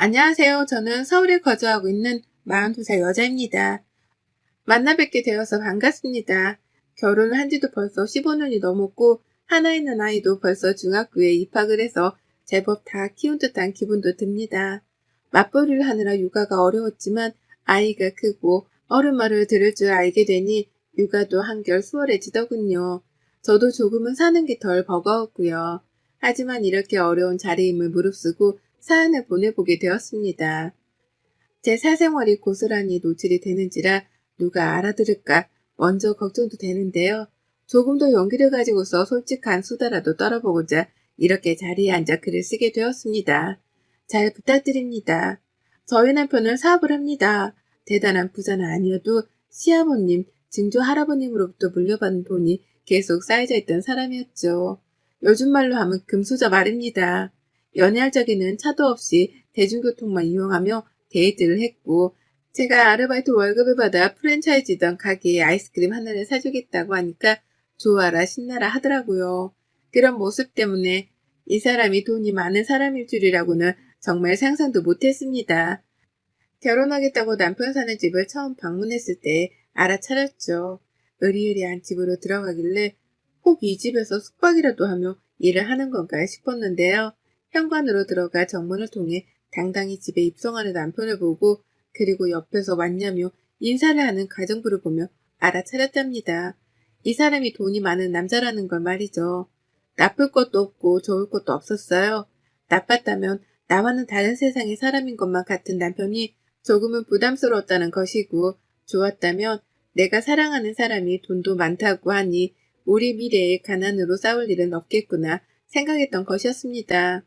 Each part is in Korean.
안녕하세요. 저는 서울에 거주하고 있는 42살 여자입니다. 만나 뵙게 되어서 반갑습니다. 결혼을 한 지도 벌써 15년이 넘었고 하나 있는 아이도 벌써 중학교에 입학을 해서 제법 다 키운 듯한 기분도 듭니다. 맞벌이를 하느라 육아가 어려웠지만 아이가 크고 어른 말을 들을 줄 알게 되니 육아도 한결 수월해지더군요. 저도 조금은 사는 게 덜 버거웠고요. 하지만 이렇게 어려운 자리임을 무릅쓰고 사연을 보내보게 되었습니다. 제 사생활이 고스란히 노출이 되는지라 누가 알아들을까 먼저 걱정도 되는데요. 조금 더 용기를 가지고서 솔직한 수다라도 떨어보고자 이렇게 자리에 앉아 글을 쓰게 되었습니다. 잘 부탁드립니다. 저희 남편은 사업을 합니다. 대단한 부자는 아니어도 시아버님, 증조 할아버님으로부터 물려받은 돈이 계속 쌓여져 있던 사람이었죠. 요즘 말로 하면 금수저 말입니다. 연애할 적에는 차도 없이 대중교통만 이용하며 데이트를 했고 제가 아르바이트 월급을 받아 프랜차이즈던 가게에 아이스크림 하나를 사주겠다고 하니까 좋아라 신나라 하더라고요. 그런 모습 때문에 이 사람이 돈이 많은 사람일 줄이라고는 정말 상상도 못했습니다. 결혼하겠다고 남편 사는 집을 처음 방문했을 때 알아차렸죠. 의리의리한 집으로 들어가길래 혹 이 집에서 숙박이라도 하며 일을 하는 건가 싶었는데요. 현관으로 들어가 정문을 통해 당당히 집에 입성하는 남편을 보고 그리고 옆에서 왔냐며 인사를 하는 가정부를 보며 알아차렸답니다. 이 사람이 돈이 많은 남자라는 걸 말이죠. 나쁠 것도 없고 좋을 것도 없었어요. 나빴다면 나와는 다른 세상의 사람인 것만 같은 남편이 조금은 부담스러웠다는 것이고 좋았다면 내가 사랑하는 사람이 돈도 많다고 하니 우리 미래에 가난으로 싸울 일은 없겠구나 생각했던 것이었습니다.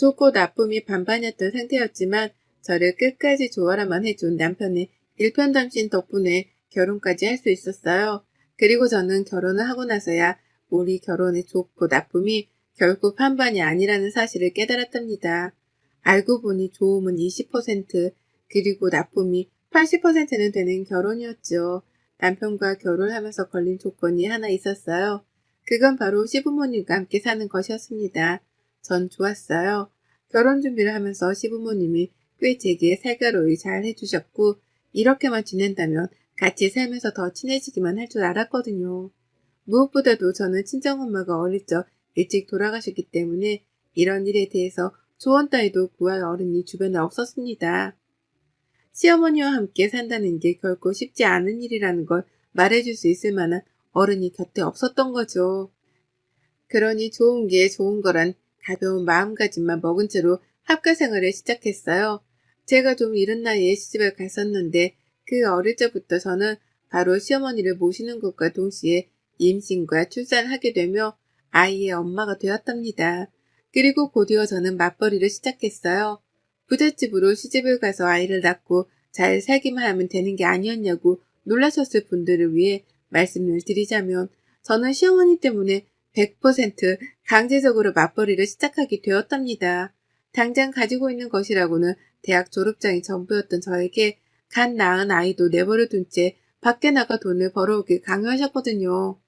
좋고 나쁨이 반반이었던 상태였지만 저를 끝까지 좋아라만 해준 남편의 일편단심 덕분에 결혼까지 할 수 있었어요. 그리고 저는 결혼을 하고 나서야 우리 결혼의 좋고 나쁨이 결국 반반이 아니라는 사실을 깨달았답니다. 알고 보니 좋음은 20% 그리고 나쁨이 80%는 되는 결혼이었죠. 남편과 결혼하면서 걸린 조건이 하나 있었어요. 그건 바로 시부모님과 함께 사는 것이었습니다. 전 좋았어요. 결혼 준비를 하면서 시부모님이 꽤 제게 살가로이 잘 해주셨고 이렇게만 지낸다면 같이 살면서 더 친해지기만 할 줄 알았거든요. 무엇보다도 저는 친정엄마가 어릴 적 일찍 돌아가셨기 때문에 이런 일에 대해서 조언 따위도 구할 어른이 주변에 없었습니다. 시어머니와 함께 산다는 게 결코 쉽지 않은 일이라는 걸 말해줄 수 있을 만한 어른이 곁에 없었던 거죠. 그러니 좋은 게 좋은 거란 가벼운 마음가짐만 먹은 채로 학교 생활을 시작했어요. 제가 좀 이른 나이에 시집을 갔었는데 그 어릴 적부터 저는 바로 시어머니를 모시는 것과 동시에 임신과 출산하게 되며 아이의 엄마가 되었답니다. 그리고 곧이어 저는 맞벌이를 시작했어요. 부잣집으로 시집을 가서 아이를 낳고 잘 살기만 하면 되는 게 아니었냐고 놀라셨을 분들을 위해 말씀을 드리자면 저는 시어머니 때문에 100% 강제적으로 맞벌이를 시작하게 되었답니다. 당장 가지고 있는 것이라고는 대학 졸업장이 전부였던 저에게 간 낳은 아이도 내버려 둔 채 밖에 나가 돈을 벌어오길 강요하셨거든요.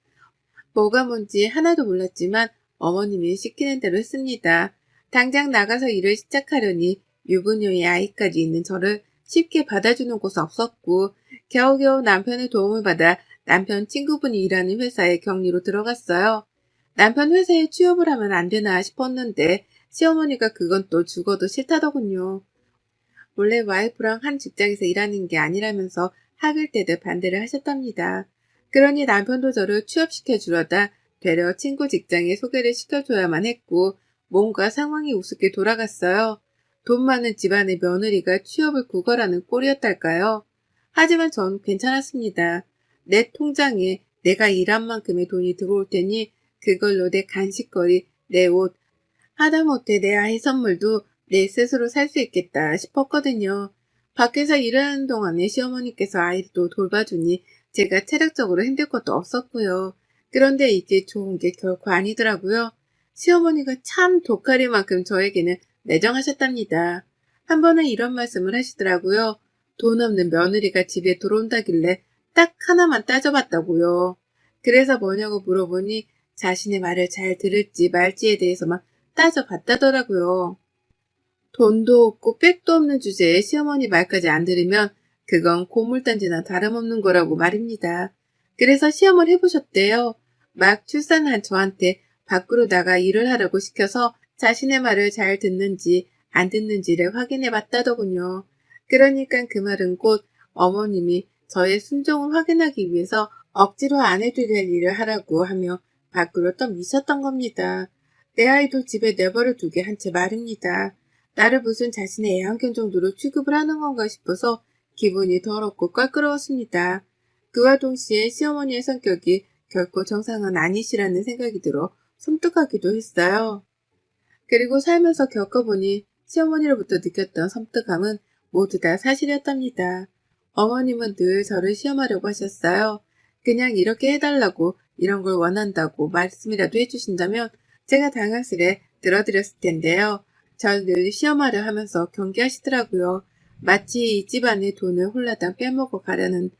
뭐가 뭔지 하나도 몰랐지만 어머님이 시키는 대로 했습니다. 당장 나가서 일을 시작하려니 유부녀의 아이까지 있는 저를 쉽게 받아주는 곳 없었고 겨우겨우 남편의 도움을 받아 남편 친구분이 일하는 회사에 격리로 들어갔어요. 남편 회사에 취업을 하면 안 되나 싶었는데 시어머니가 그건 또 죽어도 싫다더군요. 원래 와이프랑 한 직장에서 일하는 게 아니라면서 학을 때도 반대를 하셨답니다. 그러니 남편도 저를 취업시켜 주려다 되려 친구 직장에 소개를 시켜줘야만 했고 뭔가 상황이 우습게 돌아갔어요. 돈 많은 집안의 며느리가 취업을 구걸하는 꼴이었달까요? 하지만 전 괜찮았습니다. 내 통장에 내가 일한 만큼의 돈이 들어올 테니 그걸로 내 간식거리, 내 옷, 하다못해 내 아이 선물도 내 스스로 살 수 있겠다 싶었거든요. 밖에서 일하는 동안에 시어머니께서 아이도 돌봐주니 제가 체력적으로 힘들 것도 없었고요. 그런데 이게 좋은 게 결코 아니더라고요. 시어머니가 참 독하리만큼 저에게는 매정하셨답니다. 한 번은 이런 말씀을 하시더라고요. 돈 없는 며느리가 집에 들어온다길래 딱 하나만 따져봤다고요. 그래서 뭐냐고 물어보니 자신의 말을 잘 들을지 말지에 대해서만 따져봤다더라고요. 돈도 없고 백도 없는 주제에 시어머니 말까지 안 들으면 그건 고물단지나 다름없는 거라고 말입니다. 그래서 시험을 해보셨대요. 막 출산한 저한테 밖으로 나가 일을 하라고 시켜서 자신의 말을 잘 듣는지 안 듣는지를 확인해 봤다더군요. 그러니까 그 말은 곧 어머님이 저의 순종을 확인하기 위해서 억지로 안 해도 될 일을 하라고 하며 밖으로 떠미셨던 겁니다. 내 아이도 집에 내버려 두게 한 채 말입니다. 나를 무슨 자신의 애완견 정도로 취급을 하는 건가 싶어서 기분이 더럽고 껄끄러웠습니다. 그와 동시에 시어머니의 성격이 결코 정상은 아니시라는 생각이 들어 섬뜩하기도 했어요. 그리고 살면서 겪어보니 시어머니로부터 느꼈던 섬뜩함은 모두 다 사실이었답니다. 어머님은 늘 저를 시험하려고 하셨어요. 그냥 이렇게 해달라고 이런 걸 원한다고 말씀이라도 해주신다면 제가 당황스레 들어드렸을 텐데요. 절 늘 시험하려 하면서 경계하시더라고요. 마치 이 집안의 돈을 홀라당 빼먹어 가려는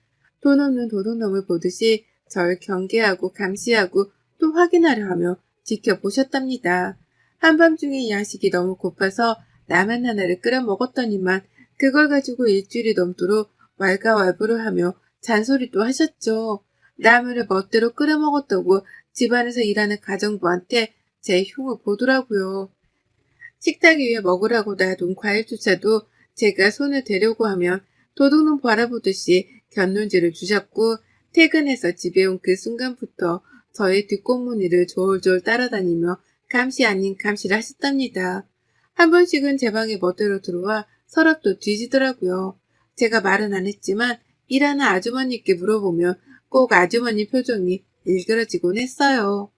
돈 없는 도둑놈을 보듯이 절 경계하고 감시하고 또 확인하려 하며 지켜보셨답니다. 한밤중에 야식이 너무 고파서 라면 하나를 끓여 먹었더니만 그걸 가지고 일주일이 넘도록 왈가왈부를 하며 잔소리도 하셨죠. 라면을 멋대로 끓여 먹었다고 집안에서 일하는 가정부한테 제 흉을 보더라고요. 식탁 위에 먹으라고 놔둔 과일조차도 제가 손을 대려고 하면 도둑놈 바라보듯이 곁눈질을 주셨고 퇴근해서 집에 온 그 순간부터 저의 뒷공무니를 졸졸 따라다니며 감시 아닌 감시를 하셨답니다. 한 번씩은 제 방에 멋대로 들어와 서랍도 뒤지더라고요. 제가 말은 안 했지만 일하는 아주머니께 물어보면 꼭 아주머니 표정이 일그러지곤 했어요.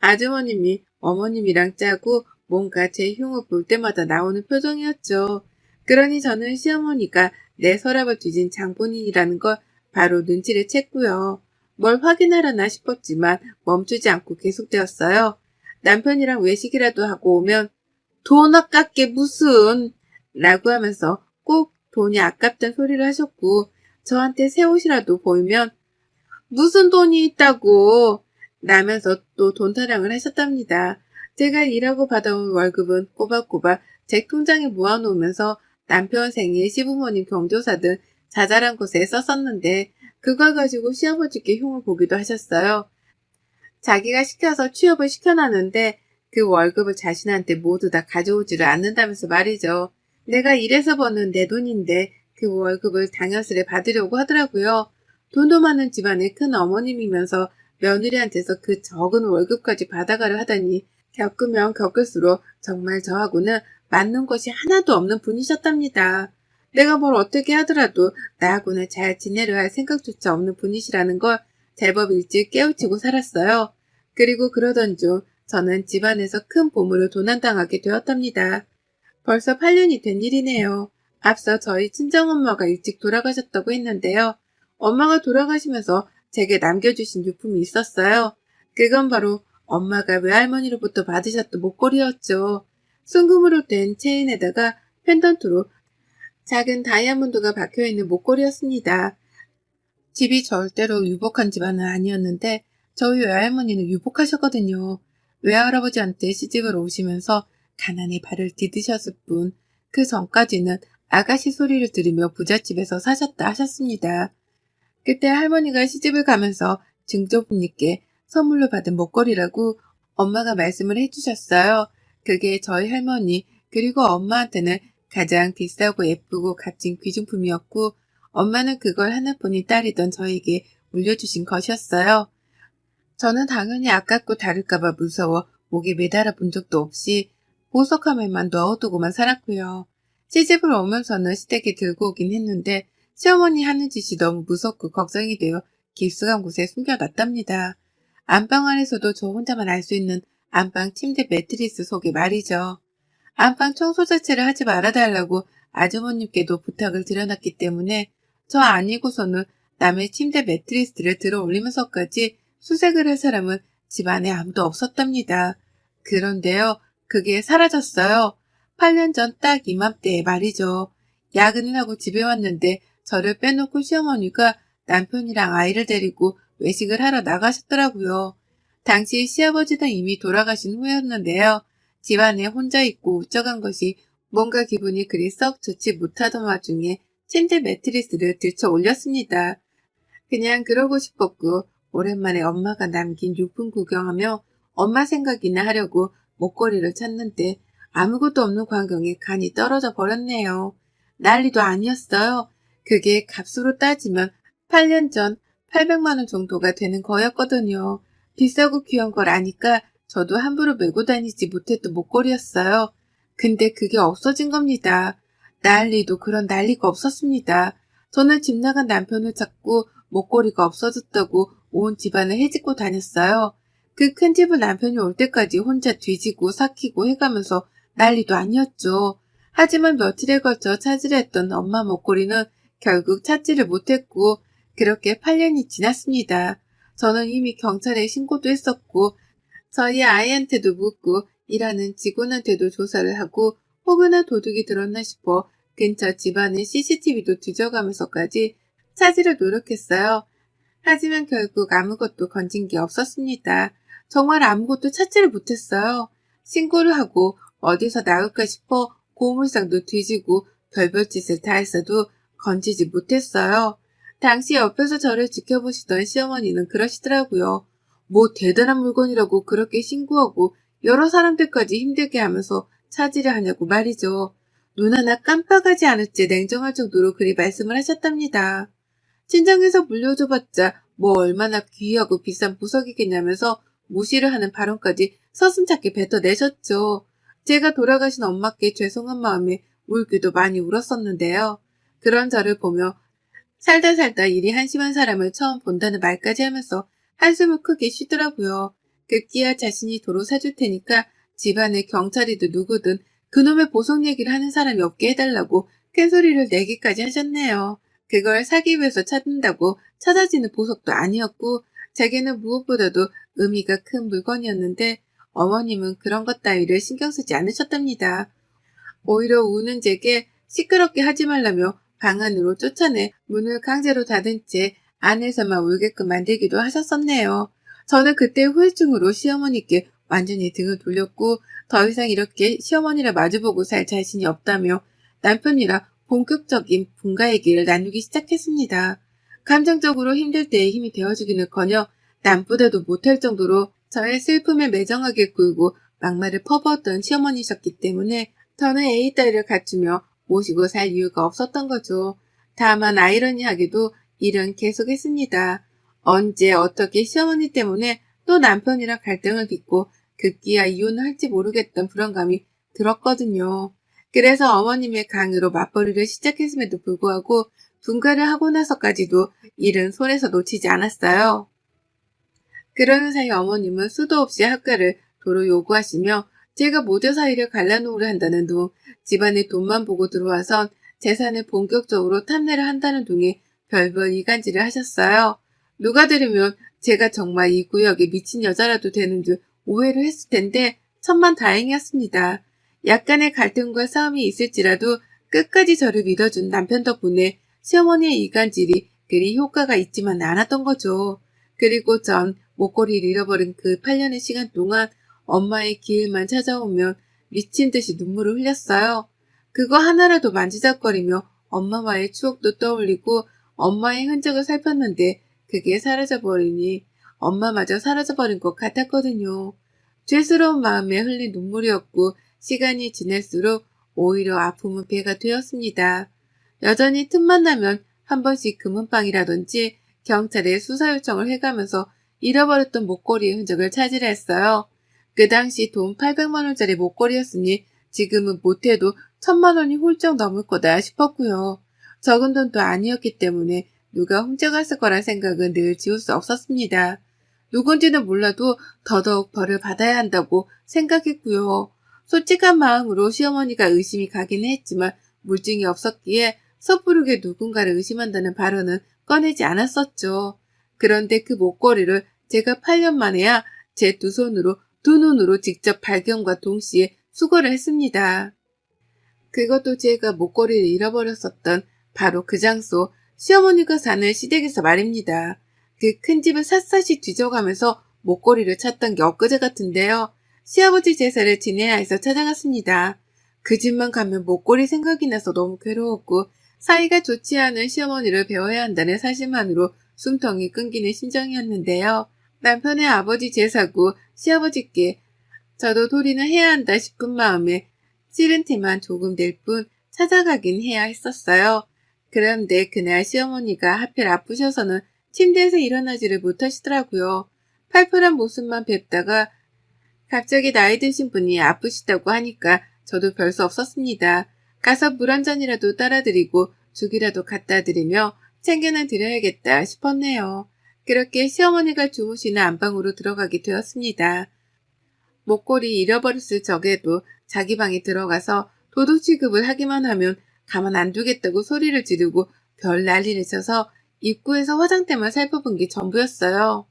아주머님이 어머님이랑 짜고 뭔가 제 흉을 볼 때마다 나오는 표정이었죠. 그러니 저는 시어머니가 내 서랍을 뒤진 장본인이라는 걸 바로 눈치를 챘고요. 뭘 확인하려나 싶었지만 멈추지 않고 계속되었어요. 남편이랑 외식이라도 하고 오면 돈 아깝게 무슨 라고 하면서 꼭 돈이 아깝단 소리를 하셨고 저한테 새 옷이라도 보이면 무슨 돈이 있다고 라면서 또 돈 타령을 하셨답니다. 제가 일하고 받아온 월급은 꼬박꼬박 제 통장에 모아놓으면서 남편 생일, 시부모님 경조사 등 자잘한 곳에 썼었는데 그걸 가지고 시아버지께 흉을 보기도 하셨어요. 자기가 시켜서 취업을 시켜놨는데 그 월급을 자신한테 모두 다 가져오지를 않는다면서 말이죠. 내가 일해서 버는 내 돈인데 그 월급을 당연스레 받으려고 하더라고요. 돈도 많은 집안의 큰 어머님이면서 며느리한테서 그 적은 월급까지 받아가려 하다니 겪으면 겪을수록 정말 저하고는 맞는 것이 하나도 없는 분이셨답니다. 내가 뭘 어떻게 하더라도 나하고는 잘 지내려 할 생각조차 없는 분이시라는 걸 제법 일찍 깨우치고 살았어요. 그리고 그러던 중 저는 집안에서 큰 보물을 도난당하게 되었답니다. 벌써 8년이 된 일이네요. 앞서 저희 친정엄마가 일찍 돌아가셨다고 했는데요. 엄마가 돌아가시면서 제게 남겨주신 유품이 있었어요. 그건 바로 엄마가 외할머니로부터 받으셨던 목걸이였죠. 순금으로 된 체인에다가 펜던트로 작은 다이아몬드가 박혀있는 목걸이였습니다. 집이 절대로 유복한 집안은 아니었는데 저희 외할머니는 유복하셨거든요. 외할아버지한테 시집을 오시면서 가난에 발을 디드셨을 뿐 그 전까지는 아가씨 소리를 들으며 부잣집에서 사셨다 하셨습니다. 그때 할머니가 시집을 가면서 증조부님께 선물로 받은 목걸이라고 엄마가 말씀을 해주셨어요. 그게 저희 할머니 그리고 엄마한테는 가장 비싸고 예쁘고 값진 귀중품이었고 엄마는 그걸 하나뿐인 딸이던 저에게 물려주신 것이었어요. 저는 당연히 아깝고 다를까봐 무서워 목에 매달아 본 적도 없이 보석함에만 넣어두고만 살았고요. 시집을 오면서는 시댁에 들고 오긴 했는데 시어머니 하는 짓이 너무 무섭고 걱정이 되어 깊숙한 곳에 숨겨놨답니다. 안방 안에서도 저 혼자만 알 수 있는 안방 침대 매트리스 속에 말이죠. 안방 청소 자체를 하지 말아달라고 아주머님께도 부탁을 드려놨기 때문에 저 아니고서는 남의 침대 매트리스를 들어 올리면서까지 수색을 할 사람은 집안에 아무도 없었답니다. 그런데요, 그게 사라졌어요. 8년 전 딱 이맘때에 말이죠. 야근을 하고 집에 왔는데 저를 빼놓고 시어머니가 남편이랑 아이를 데리고 외식을 하러 나가셨더라고요. 당시 시아버지는 이미 돌아가신 후였는데요. 집안에 혼자 있고 우쩍한 것이 뭔가 기분이 그리 썩 좋지 못하던 와중에 침대 매트리스를 들쳐 올렸습니다. 그냥 그러고 싶었고 오랜만에 엄마가 남긴 유품 구경하며 엄마 생각이나 하려고 목걸이를 찾는데 아무것도 없는 광경에 간이 떨어져 버렸네요. 난리도 아니었어요. 그게 값으로 따지면 8년 전 800만 원 정도가 되는 거였거든요. 비싸고 귀한 걸 아니까 저도 함부로 메고 다니지 못했던 목걸이였어요. 근데 그게 없어진 겁니다. 난리도 그런 난리가 없었습니다. 저는 집 나간 남편을 찾고 목걸이가 없어졌다고 온 집안을 헤집고 다녔어요. 그 큰 집을 남편이 올 때까지 혼자 뒤지고 삭히고 해가면서 난리도 아니었죠. 하지만 며칠에 걸쳐 찾으려 했던 엄마 목걸이는 결국 찾지를 못했고 그렇게 8년이 지났습니다. 저는 이미 경찰에 신고도 했었고 저희 아이한테도 묻고 일하는 직원한테도 조사를 하고 혹여나 도둑이 들었나 싶어 근처 집안의 CCTV도 뒤져가면서까지 찾으려 노력했어요. 하지만 결국 아무것도 건진 게 없었습니다. 정말 아무것도 찾지를 못했어요. 신고를 하고 어디서 나올까 싶어 고물상도 뒤지고 별별 짓을 다 했어도 건지지 못했어요. 당시 옆에서 저를 지켜보시던 시어머니는 그러시더라고요. 뭐 대단한 물건이라고 그렇게 신고하고 여러 사람들까지 힘들게 하면서 찾으려 하냐고 말이죠. 눈 하나 깜빡하지 않을지 냉정할 정도로 그리 말씀을 하셨답니다. 친정에서 물려줘봤자 뭐 얼마나 귀하고 비싼 보석이겠냐면서 무시를 하는 발언까지 서슴찮게 뱉어내셨죠. 제가 돌아가신 엄마께 죄송한 마음에 울기도 많이 울었었는데요. 그런 저를 보며 살다 살다 일이 한심한 사람을 처음 본다는 말까지 하면서 한숨을 크게 쉬더라고요. 급기야 자신이 도로 사줄 테니까 집안에 경찰이든 누구든 그놈의 보석 얘기를 하는 사람이 없게 해달라고 큰 소리를 내기까지 하셨네요. 그걸 사기 위해서 찾는다고 찾아지는 보석도 아니었고 제게는 무엇보다도 의미가 큰 물건이었는데 어머님은 그런 것 따위를 신경 쓰지 않으셨답니다. 오히려 우는 제게 시끄럽게 하지 말라며 방 안으로 쫓아내 문을 강제로 닫은 채 안에서만 울게끔 만들기도 하셨었네요. 저는 그때 후유증으로 시어머니께 완전히 등을 돌렸고 더 이상 이렇게 시어머니를 마주보고 살 자신이 없다며 남편이랑 본격적인 분가 얘기를 나누기 시작했습니다. 감정적으로 힘들 때의 힘이 되어주기는커녕 남보다도 못할 정도로 저의 슬픔에 매정하게 굴고 막말을 퍼부었던 시어머니셨기 때문에 저는 A딸을 갖추며 모시고 살 이유가 없었던 거죠. 다만 아이러니하게도 일은 계속했습니다. 언제 어떻게 시어머니 때문에 또 남편이랑 갈등을 빚고 급기야 이혼을 할지 모르겠던 불안감이 들었거든요. 그래서 어머님의 강요로 맞벌이를 시작했음에도 불구하고 분가를 하고 나서까지도 일은 손에서 놓치지 않았어요. 그러는 사이 어머님은 수도 없이 학가를 도로 요구하시며 제가 모자 사이를 갈라놓으려 한다는 둥 집안에 돈만 보고 들어와선 재산을 본격적으로 탐내를 한다는 둥에 별별 이간질을 하셨어요. 누가 들으면 제가 정말 이 구역에 미친 여자라도 되는 줄 오해를 했을 텐데 천만 다행이었습니다. 약간의 갈등과 싸움이 있을지라도 끝까지 저를 믿어준 남편 덕분에 시어머니의 이간질이 그리 효과가 있지만 않았던 거죠. 그리고 전 목걸이를 잃어버린 그 8년의 시간 동안 엄마의 기일만 찾아오면 미친 듯이 눈물을 흘렸어요. 그거 하나라도 만지작거리며 엄마와의 추억도 떠올리고 엄마의 흔적을 살폈는데 그게 사라져버리니 엄마마저 사라져버린 것 같았거든요. 죄스러운 마음에 흘린 눈물이었고 시간이 지날수록 오히려 아픔은 배가 되었습니다. 여전히 틈만 나면 한 번씩 금은방이라든지 경찰에 수사 요청을 해가면서 잃어버렸던 목걸이의 흔적을 찾으려 했어요. 그 당시 돈 800만 원짜리 목걸이였으니 지금은 못해도 천만 원이 훌쩍 넘을 거다 싶었고요. 적은 돈도 아니었기 때문에 누가 훔쳐갔을 거란 생각은 늘 지울 수 없었습니다. 누군지는 몰라도 더더욱 벌을 받아야 한다고 생각했고요. 솔직한 마음으로 시어머니가 의심이 가기는 했지만 물증이 없었기에 섣부르게 누군가를 의심한다는 발언은 꺼내지 않았었죠. 그런데 그 목걸이를 제가 8년 만에야 제 두 손으로 두 눈으로 직접 발견과 동시에 수거를 했습니다. 그것도 제가 목걸이를 잃어버렸었던 바로 그 장소 시어머니가 사는 시댁에서 말입니다. 그 큰 집을 샅샅이 뒤져가면서 목걸이를 찾던 게 엊그제 같은데요. 시아버지 제사를 지내야 해서 찾아갔습니다. 그 집만 가면 목골이 생각이 나서 너무 괴로웠고 사이가 좋지 않은 시어머니를 배워야 한다는 사실만으로 숨통이 끊기는 심정이었는데요. 남편의 아버지 제사고 시아버지께 저도 도리는 해야 한다 싶은 마음에 싫은 티만 조금 낼 뿐 찾아가긴 해야 했었어요. 그런데 그날 시어머니가 하필 아프셔서는 침대에서 일어나지를 못하시더라고요. 팔팔한 모습만 뵙다가 갑자기 나이 드신 분이 아프시다고 하니까 저도 별 수 없었습니다. 가서 물 한 잔이라도 따라드리고 죽이라도 갖다 드리며 챙겨는 드려야겠다 싶었네요. 그렇게 시어머니가 주무시는 안방으로 들어가게 되었습니다. 목걸이 잃어버렸을 적에도 자기 방에 들어가서 도둑 취급을 하기만 하면 가만 안 두겠다고 소리를 지르고 별 난리를 쳐서 입구에서 화장대만 살펴본 게 전부였어요.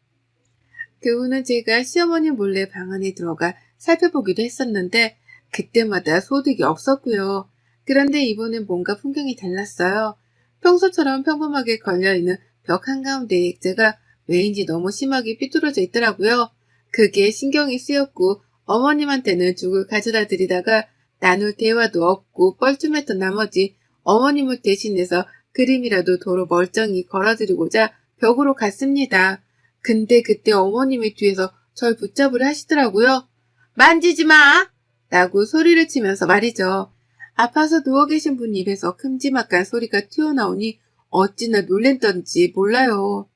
그 후는 제가 시어머니 몰래 방 안에 들어가 살펴보기도 했었는데 그때마다 소득이 없었고요. 그런데 이번엔 뭔가 풍경이 달랐어요. 평소처럼 평범하게 걸려있는 벽 한가운데 액자가 왜인지 너무 심하게 삐뚤어져 있더라고요. 그게 신경이 쓰였고 어머님한테는 죽을 가져다 드리다가 나눌 대화도 없고 뻘쭘했던 나머지 어머님을 대신해서 그림이라도 도로 멀쩡히 걸어드리고자 벽으로 갔습니다. 근데 그때 어머님이 뒤에서 절 붙잡으려 하시더라고요. 만지지 마! 라고 소리를 치면서 말이죠. 아파서 누워 계신 분 입에서 큼지막한 소리가 튀어나오니 어찌나 놀랬던지 몰라요.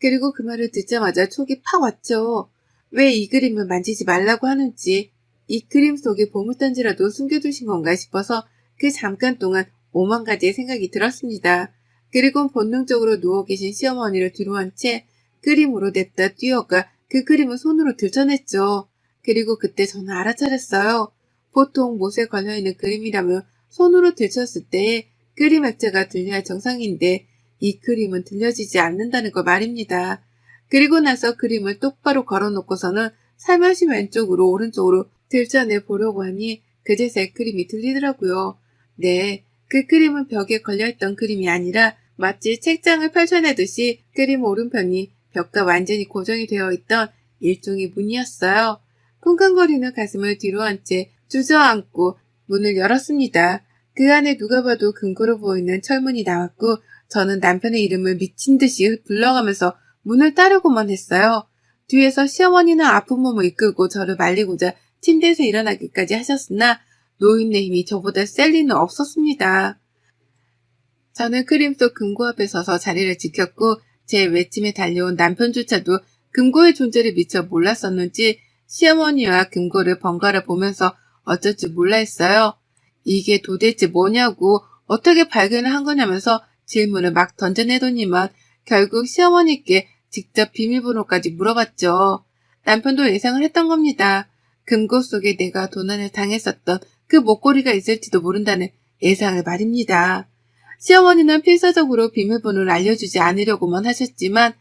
그리고 그 말을 듣자마자 촉이 팍 왔죠. 왜 이 그림을 만지지 말라고 하는지, 이 그림 속에 보물단지라도 숨겨두신 건가 싶어서 그 잠깐 동안 오만 가지의 생각이 들었습니다. 그리고 본능적으로 누워 계신 시어머니를 뒤로 한 채 그림으로 냅다 뛰어가 그 그림을 손으로 들춰냈죠. 그리고 그때 저는 알아차렸어요. 보통 못에 걸려있는 그림이라면 손으로 들쳤을 때 그림 액자가 들려야 정상인데 이 그림은 들려지지 않는다는 걸 말입니다. 그리고 나서 그림을 똑바로 걸어놓고서는 살며시 왼쪽으로 오른쪽으로 들춰내 보려고 하니 그제서야 그림이 들리더라고요. 네, 그 그림은 벽에 걸려있던 그림이 아니라 마치 책장을 펼쳐내듯이 그림 오른편이 벽과 완전히 고정이 되어 있던 일종의 문이었어요. 쿵쾅거리는 가슴을 뒤로 한 채 주저앉고 문을 열었습니다. 그 안에 누가 봐도 근거로 보이는 철문이 나왔고 저는 남편의 이름을 미친 듯이 불러가면서 문을 따르고만 했어요. 뒤에서 시어머니는 아픈 몸을 이끌고 저를 말리고자 침대에서 일어나기까지 하셨으나 노인네 힘이 저보다 셀 리는 없었습니다. 저는 크림 속 금고 앞에 서서 자리를 지켰고 제 외침에 달려온 남편조차도 금고의 존재를 미처 몰랐었는지 시어머니와 금고를 번갈아 보면서 어쩔 줄 몰라 했어요. 이게 도대체 뭐냐고 어떻게 발견을 한 거냐면서 질문을 막 던져내더니만 결국 시어머니께 직접 비밀번호까지 물어봤죠. 남편도 예상을 했던 겁니다. 금고 속에 내가 도난을 당했었던 그 목걸이가 있을지도 모른다는 예상을 말입니다. 시어머니는 필사적으로 비밀번호를 알려주지 않으려고만 하셨지만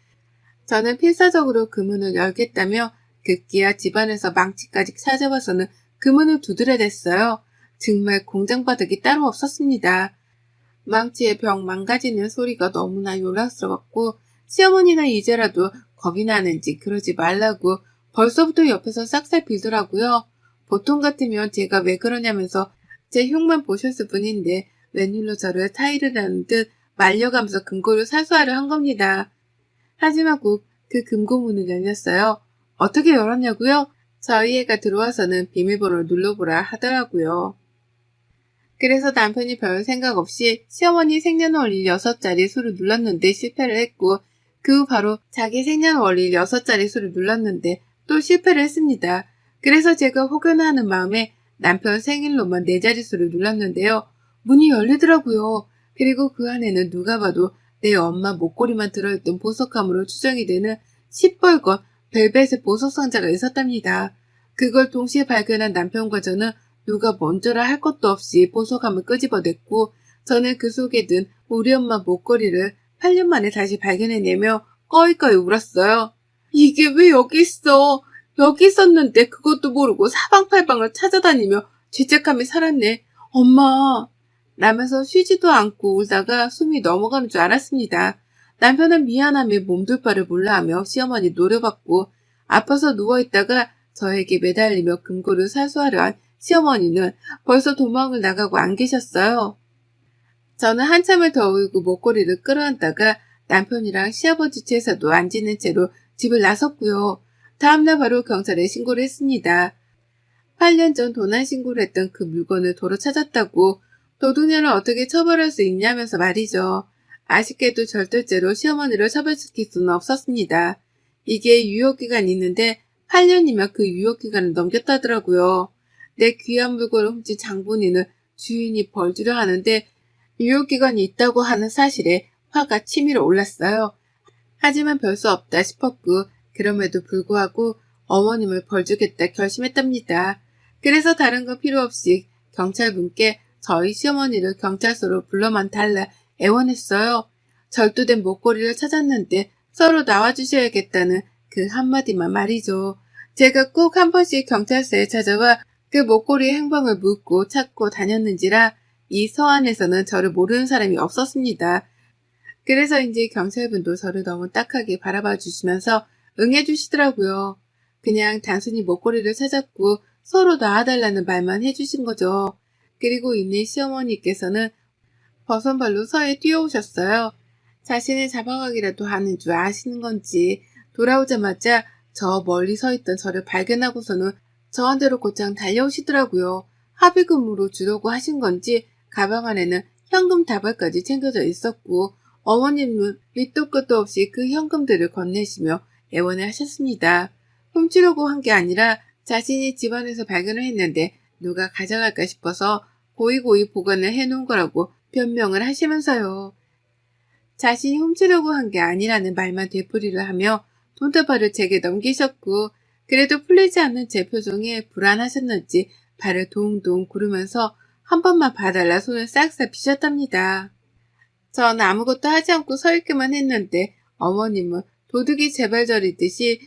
저는 필사적으로 그 문을 열겠다며 급기야 집안에서 망치까지 찾아봐서는 그 문을 두드려댔어요. 정말 공장바닥이 따로 없었습니다. 망치의 벽 망가지는 소리가 너무나 요란스러웠고 시어머니는 이제라도 겁이 나는지 그러지 말라고 벌써부터 옆에서 싹싹 빌더라고요. 보통 같으면 제가 왜 그러냐면서 제 흉만 보셨을 뿐인데 웬일로 저를 타이르라는 듯 말려가면서 금고를 사수하려 한 겁니다. 하지만 곧그 금고문을 열렸어요. 어떻게 열었냐고요? 저희 애가 들어와서는 비밀번호를 눌러보라 하더라고요. 그래서 남편이 별 생각 없이 시어머니 생년월일 6자리 수를 눌렀는데 실패를 했고 그 후 바로 자기 생년월일 6자리 수를 눌렀는데 또 실패를 했습니다. 그래서 제가 혹여나하는 마음에 남편 생일로만 4자릿수를 눌렀는데요. 문이 열리더라고요. 그리고 그 안에는 누가 봐도 내 엄마 목걸이만 들어있던 보석함으로 추정이 되는 시뻘건 벨벳의 보석 상자가 있었답니다. 그걸 동시에 발견한 남편과 저는 누가 먼저라 할 것도 없이 보석함을 끄집어냈고 저는 그 속에 든 우리 엄마 목걸이를 8년 만에 다시 발견해내며 꺼이꺼이 울었어요. 이게 왜 여기 있어? 여기 있었는데 그것도 모르고 사방팔방을 찾아다니며 죄책감이 살았네. 엄마. 라면서 쉬지도 않고 울다가 숨이 넘어가는 줄 알았습니다. 남편은 미안함에 몸둘 바를 몰라하며 시어머니 노려봤고 아파서 누워있다가 저에게 매달리며 금고를 사수하려 한 시어머니는 벌써 도망을 나가고 안 계셨어요. 저는 한참을 더 울고 목걸이를 끌어안다가 남편이랑 시아버지 제사도 안 지낸 채로 집을 나섰고요. 다음날 바로 경찰에 신고를 했습니다. 8년 전 도난 신고를 했던 그 물건을 도로 찾았다고 도둑년을 어떻게 처벌할 수 있냐면서 말이죠. 아쉽게도 절도죄로 시어머니를 처벌시킬 수는 없었습니다. 이게 유효기간이 있는데 8년이면 그 유효기간을 넘겼다더라고요. 내 귀한 물건을 훔친 장본인을 주인이 벌주려 하는데 유효기간이 있다고 하는 사실에 화가 치밀어 올랐어요. 하지만 별 수 없다 싶었고 그럼에도 불구하고 어머님을 벌주겠다 결심했답니다. 그래서 다른 거 필요 없이 경찰분께 저희 시어머니를 경찰서로 불러만 달라 애원했어요. 절도된 목걸이를 찾았는데 서로 나와주셔야겠다는 그 한마디만 말이죠. 제가 꼭 한 번씩 경찰서에 찾아와 그 목걸이의 행방을 묻고 찾고 다녔는지라 이 서안에서는 저를 모르는 사람이 없었습니다. 그래서인지 경찰분도 저를 너무 딱하게 바라봐 주시면서 응해 주시더라고요. 그냥 단순히 목걸이를 찾았고 서로 놔달라는 말만 해주신 거죠. 그리고 있는 시어머니께서는 버선발로 서에 뛰어오셨어요. 자신을 잡아가기라도 하는 줄 아시는 건지 돌아오자마자 저 멀리 서 있던 저를 발견하고서는 저한테로 곧장 달려오시더라고요. 합의금으로 주려고 하신 건지 가방 안에는 현금 다발까지 챙겨져 있었고 어머님은 밑도 끝도 없이 그 현금들을 건네시며 애원을 하셨습니다. 훔치려고 한 게 아니라 자신이 집안에서 발견을 했는데 누가 가져갈까 싶어서 고이고이 보관을 해놓은 거라고 변명을 하시면서요. 자신이 훔치려고 한 게 아니라는 말만 되풀이를 하며 돈다발을 제게 넘기셨고 그래도 풀리지 않는 제 표정에 불안하셨는지 발을 동동 구르면서 한 번만 봐달라 손을 싹싹 비셨답니다. 전 아무것도 하지 않고 서 있기만 했는데 어머님은 도둑이 제발 저리듯이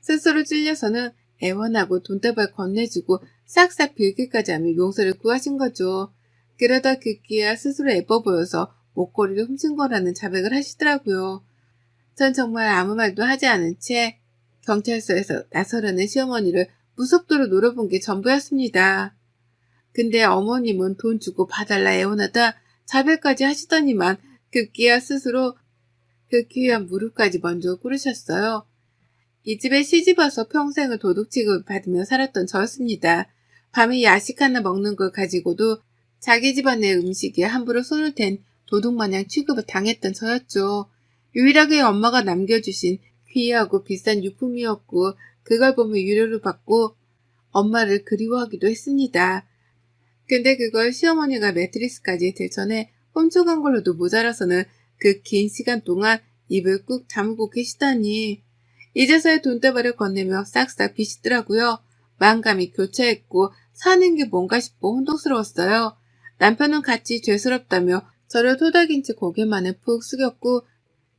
스스로 찔려서는 애원하고 돈다발 건네주고 싹싹 빌기까지 하며 용서를 구하신 거죠. 그러다 그기야 스스로 예뻐 보여서 목걸이를 훔친 거라는 자백을 하시더라고요. 전 정말 아무 말도 하지 않은 채 경찰서에서 나서려는 시어머니를 무섭도록 노려본 게 전부였습니다. 근데 어머님은 돈 주고 봐달라 애원하다 자백까지 하시더니만 급기야 스스로 그 귀한 무릎까지 먼저 꿇으셨어요. 이 집에 시집와서 평생을 도둑 취급을 받으며 살았던 저였습니다. 밤에 야식 하나 먹는 걸 가지고도 자기 집안의 음식에 함부로 손을 댄 도둑마냥 취급을 당했던 저였죠. 유일하게 엄마가 남겨주신 귀하고 비싼 유품이었고 그걸 보며 유료를 받고 엄마를 그리워하기도 했습니다. 근데 그걸 시어머니가 매트리스까지 들 전에 훔쳐간 걸로도 모자라서는 그 긴 시간 동안 입을 꾹 다물고 계시다니 이제서야 돈다발을 건네며 싹싹 비시더라고요. 마음감이 교차했고 사는 게 뭔가 싶어 혼동스러웠어요. 남편은 같이 죄스럽다며 저를 토닥인 채 고개만을 푹 숙였고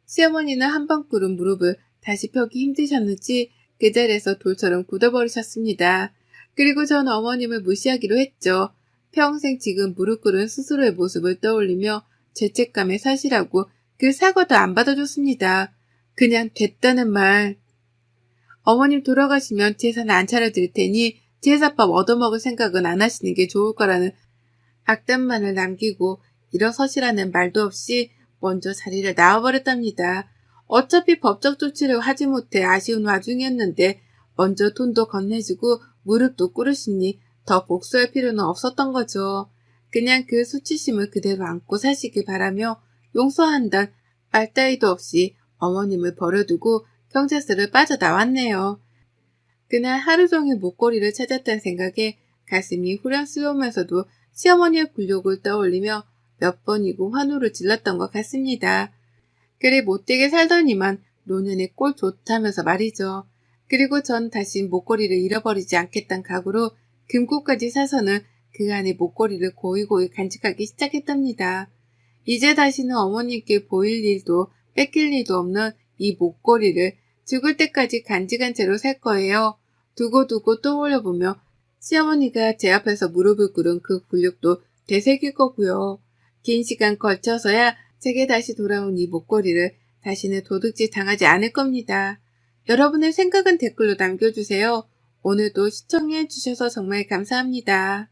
시어머니는 한방구름 무릎을 다시 펴기 힘드셨는지 그 자리에서 돌처럼 굳어버리셨습니다. 그리고 전 어머님을 무시하기로 했죠. 평생 지금 무릎 꿇은 스스로의 모습을 떠올리며 죄책감에 사실하고 그 사과도 안 받아줬습니다. 그냥 됐다는 말. 어머님 돌아가시면 재산 안 차려드릴 테니 제사밥 얻어먹을 생각은 안 하시는 게 좋을 거라는 악담만을 남기고 일어서시라는 말도 없이 먼저 자리를 나와버렸답니다. 어차피 법적 조치를 하지 못해 아쉬운 와중이었는데 먼저 돈도 건네주고 무릎도 꿇으시니 더 복수할 필요는 없었던 거죠. 그냥 그 수치심을 그대로 안고 사시길 바라며 용서한단 말 따위도 없이 어머님을 버려두고 경찰서를 빠져나왔네요. 그날 하루 종일 목걸이를 찾았다는 생각에 가슴이 후련스러우면서도 시어머니의 굴욕을 떠올리며 몇 번이고 환호를 질렀던 것 같습니다. 그리 못되게 살더니만 노년에 꼴 좋다면서 말이죠. 그리고 전 다시 목걸이를 잃어버리지 않겠다는 각오로 금고까지 사서는 그 안에 목걸이를 고이고이 간직하기 시작했답니다. 이제 다시는 어머님께 보일 일도 뺏길 일도 없는 이 목걸이를 죽을 때까지 간직한 채로 살 거예요. 두고두고 떠올려보며 시어머니가 제 앞에서 무릎을 꿇은 그 굴욕도 되새길 거고요. 긴 시간 걸쳐서야 제게 다시 돌아온 이 목걸이를 다시는 도둑질 당하지 않을 겁니다. 여러분의 생각은 댓글로 남겨주세요. 오늘도 시청해 주셔서 정말 감사합니다.